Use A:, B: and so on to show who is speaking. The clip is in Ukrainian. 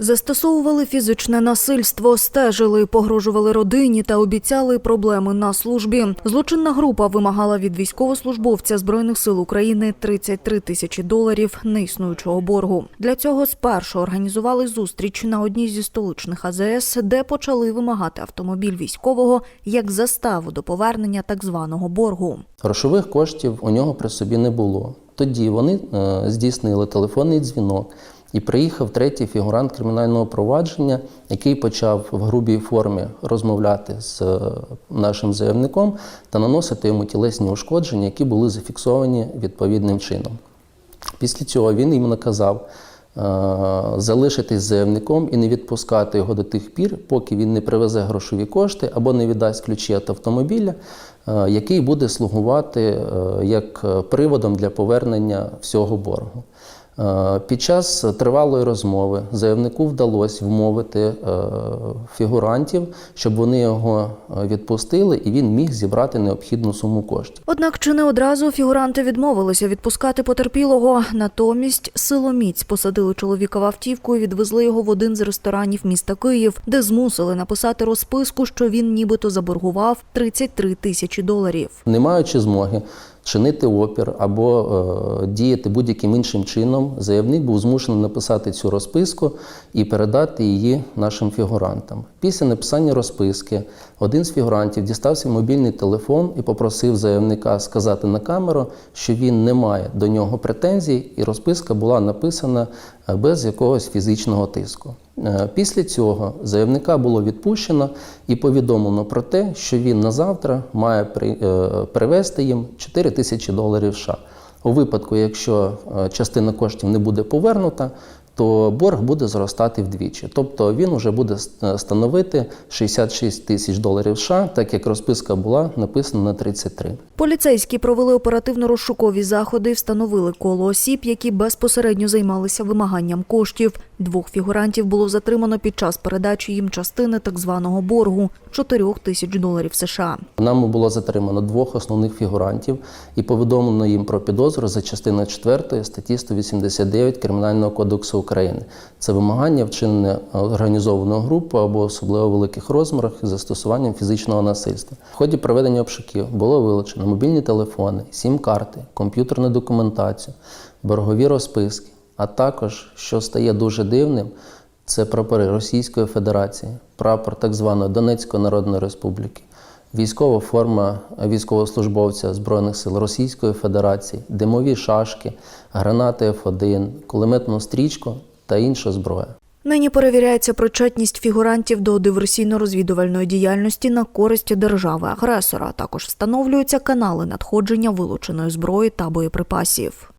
A: Застосовували фізичне насильство, стежили, погрожували родині та обіцяли проблеми на службі. Злочинна група вимагала від військовослужбовця збройних сил України 33 тисячі доларів неіснуючого боргу. Для цього спершу організували зустріч на одній зі столичних АЗС, де почали вимагати автомобіль військового як заставу до повернення так званого боргу.
B: Грошових коштів у нього при собі не було. Тоді вони е, здійснили телефонний дзвінок. І приїхав третій фігурант кримінального провадження, який почав в грубій формі розмовляти з е, нашим заявником та наносити йому тілесні ушкодження, які були зафіксовані відповідним чином. Після цього він їм наказав е, залишитись заявником і не відпускати його до тих пір, поки він не привезе грошові кошти або не віддасть ключі від автомобіля, е, який буде слугувати як приводом для повернення всього боргу. Е, Під час тривалої розмови заявнику вдалося вмовити е, фігурантів, щоб вони його е, відпустили, і він міг зібрати необхідну суму коштів.
A: Однак чи не одразу фігуранти відмовилися відпускати потерпілого. Натомість силоміць посадили чоловіка в автівку і відвезли його в один з ресторанів міста Київ, де змусили написати розписку, що він нібито заборгував 33 тисячі доларів.
B: Не маючи змоги чинити опір або е, діяти будь-яким іншим чином, заявник був змушений написати цю розписку і передати її нашим фігурантам. Після написання розписки один з фігурантів дістав свій мобільний телефон і попросив заявника сказати на камеру, що він не має до нього претензій, і розписка була написана е, без якогось фізичного тиску. Е, Після цього заявника було відпущено і повідомлено про те, що він на завтра має при- е, привезти їм 4 тисячі доларів США. У випадку, якщо е, частина коштів не буде повернута, то борг буде зростати вдвічі. Тобто він вже буде ст- становити 66 тисяч доларів США, так як розписка була написана на 33.
A: Поліцейські провели оперативно-розшукові заходи, і встановили коло осіб, які безпосередньо займалися вимаганням коштів. Двох фігурантів було затримано під час передачі їм частини так званого боргу 4 тисяч доларів США.
B: Нами було затримано двох основних фігурантів і повідомлено їм про підозру за частиною 4 статті 189 Кримінального кодексу України. Це вимагання вчинене організованою групою або особливо великих розмірах із застосуванням фізичного насильства. В ході проведення обшуків було вилучено мобільні телефони, сім-карти, комп'ютерну документацію, боргові розписки, а також, що стає дуже дивним, це прапори Російської Федерації, прапор так званої Донецької Народної Республіки, військова форма військовослужбовця Збройних сил Російської Федерації, димові шашки, гранати Ф1, кулеметну стрічку та інша зброя.
A: Нині перевіряється причетність фігурантів до диверсійно-розвідувальної діяльності на користь держави-агресора. Також встановлюються канали надходження вилученої зброї та боєприпасів.